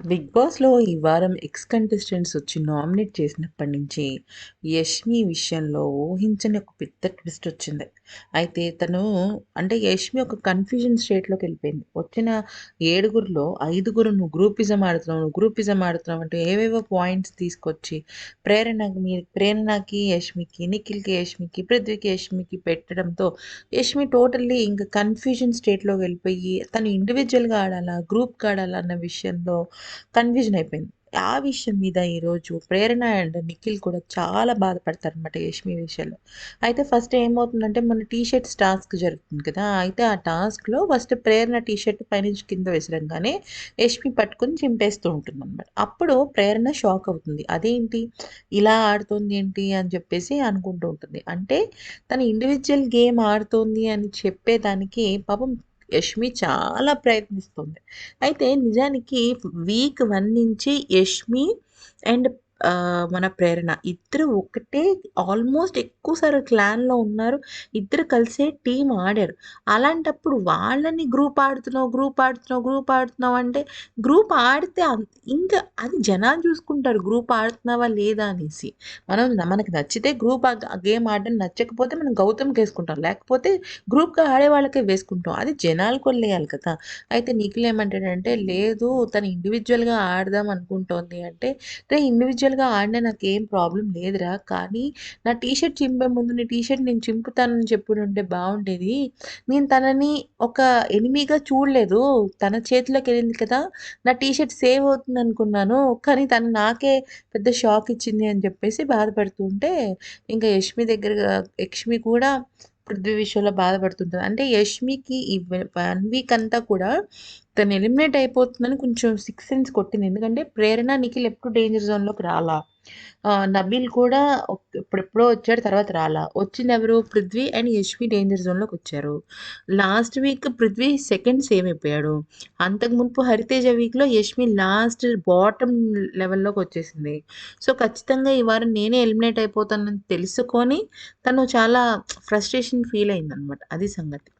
Big బాస్‌లో ఈ వారం ఎక్స్ కంటెస్టెంట్స్ వచ్చి నామినేట్ చేసినప్పటి నుంచి యష్మి విషయంలో ఊహించని ఒక పెద్ద ట్విస్ట్ వచ్చింది. అయితే తను అంటే యష్మి ఒక కన్‌ఫ్యూజన్ స్టేట్‌లోకి వెళ్ళిపోయింది. వచ్చిన ఏడుగురిలో ఐదుగురు "నువ్వు గ్రూపిజం ఆడుతున్నావు, నువ్వు గ్రూపిజం ఆడుతున్నావు" అంటే ఏవేవో పాయింట్స్ తీసుకొచ్చి ప్రేరణకి మీ ప్రేరణకి యష్మికి, నిఖిల్‌కి యష్మికి, పృథ్వీకి యష్మికి పెట్టడంతో యష్మి టోటల్లీ ఇంకా కన్‌ఫ్యూజన్ స్టేట్‌లోకి వెళ్ళిపోయి తను ఇండివిజువల్గా ఆడాలా? గ్రూప్‌గా ఆడాలా? అన్న విషయంలో కన్‌ఫ్యూజన్ అయిపోయింది. ఆ విషయం మీద ఈరోజు ప్రేరణ అండ్ నిఖిల్ కూడా చాలా బాధపడతారనమాట యష్మి విషయంలో. అయితే ఫస్ట్ ఏమవుతుందంటే మన టీ షర్ట్స్ టాస్క్ జరుగుతుంది కదా! అయితే ఆ టాస్క్‌లో ఫస్ట్ ప్రేరణ టీ షర్ట్ పైనుంచి కింద విసరంగానే యష్మి పట్టుకొని చింపేస్తూ ఉంటుంది అనమాట అప్పుడు ప్రేరణ షాక్ అవుతుంది. అదేంటి ఇలా ఆడుతోంది ఏంటి అని చెప్పేసి అనుకుంటూ ఉంటుంది. అంటే తను ఇండివిజువల్ గేమ్ ఆడుతోంది అని చెప్పేదానికి పాపం యష్మి చాలా ప్రయత్నిస్తుంది. అయితే నిజానికి వీక్ వన్ నుంచి యష్మి అండ్ మన ప్రేరణ ఇద్దరు ఒకటే ఆల్మోస్ట్ ఎక్కువ క్లాన్‌లో ఉన్నారు. ఇద్దరు కలిసే టీం ఆడారు. అలాంటప్పుడు వాళ్ళని గ్రూప్ ఆడుతున్నావు, గ్రూప్ ఆడుతున్నావు, గ్రూప్ ఆడుతున్నావు అంటే గ్రూప్ ఆడితే ఇంకా అది జనాలు చూసుకుంటారు గ్రూప్ ఆడుతున్నావా లేదా అనేసి. మనం మనకి నచ్చితే గ్రూప్ ఆ గేమ్ ఆడడం నచ్చకపోతే మనం గౌతమ్‌కేసుకుంటాం. లేకపోతే గ్రూప్‌గా ఆడే వాళ్ళకే వేసుకుంటాం. అది జనాలు కొల్లేయాలి కదా! అయితే నిఖిల్ ఏమంటాడంటే లేదు తను ఇండివిజువల్గా ఆడదాం అనుకుంటోంది అంటే, ఇండివిజువల్ యూజువల్గా ఆడినా ఏం ప్రాబ్లమ్ లేదురా. కానీ నా టీ షర్ట్ చింపే ముందు నీ టీ షర్ట్ నేను చింపుతానని చెప్పుడు ఉంటే బాగుండేది నేను తనని ఒక ఎనిమిగా చూడలేదు. తన చేతిలోకి వెళ్ళింది కదా! నా టీ షర్ట్ సేవ్ అవుతుందనుకున్నాను. కానీ తను నాకే పెద్ద షాక్ ఇచ్చింది అని చెప్పేసి బాధపడుతుంటే ఇంకా యష్మి దగ్గర యక్ష్మి కూడా పృథ్వీ విషయంలో బాధపడుతుంటుంది అంటే యష్మికి ఈ వన్ వీక్ అంతా కూడా తను ఎలిమినేట్ అయిపోతుందని కొంచెం సిక్స్ సెన్స్ కొట్టింది. ఎందుకంటే ప్రేరణ, నిఖిల్ ఎప్పుడు డేంజర్ జోన్‌లోకి రాలా. నబీల్ కూడా ఎప్పుడెప్పుడో వచ్చాడు తర్వాత రాలా. వచ్చిందెవరు పృథ్వీ అండ్ యష్మి డేంజర్ జోన్లోకి వచ్చారు last week Prithvi second same అయిపోయాడు. అంతకు మునుపు హరితేజ వీక్‌లో యష్మి లాస్ట్ బాటమ్ లెవెల్లోకి వచ్చేసింది సో, ఖచ్చితంగా ఈ వారం నేనే ఎలిమినేట్ అయిపోతానని తెలుసుకొని తను చాలా ఫ్రస్ట్రేషన్ ఫీల్ అయిందనమాట. అది సంగతి.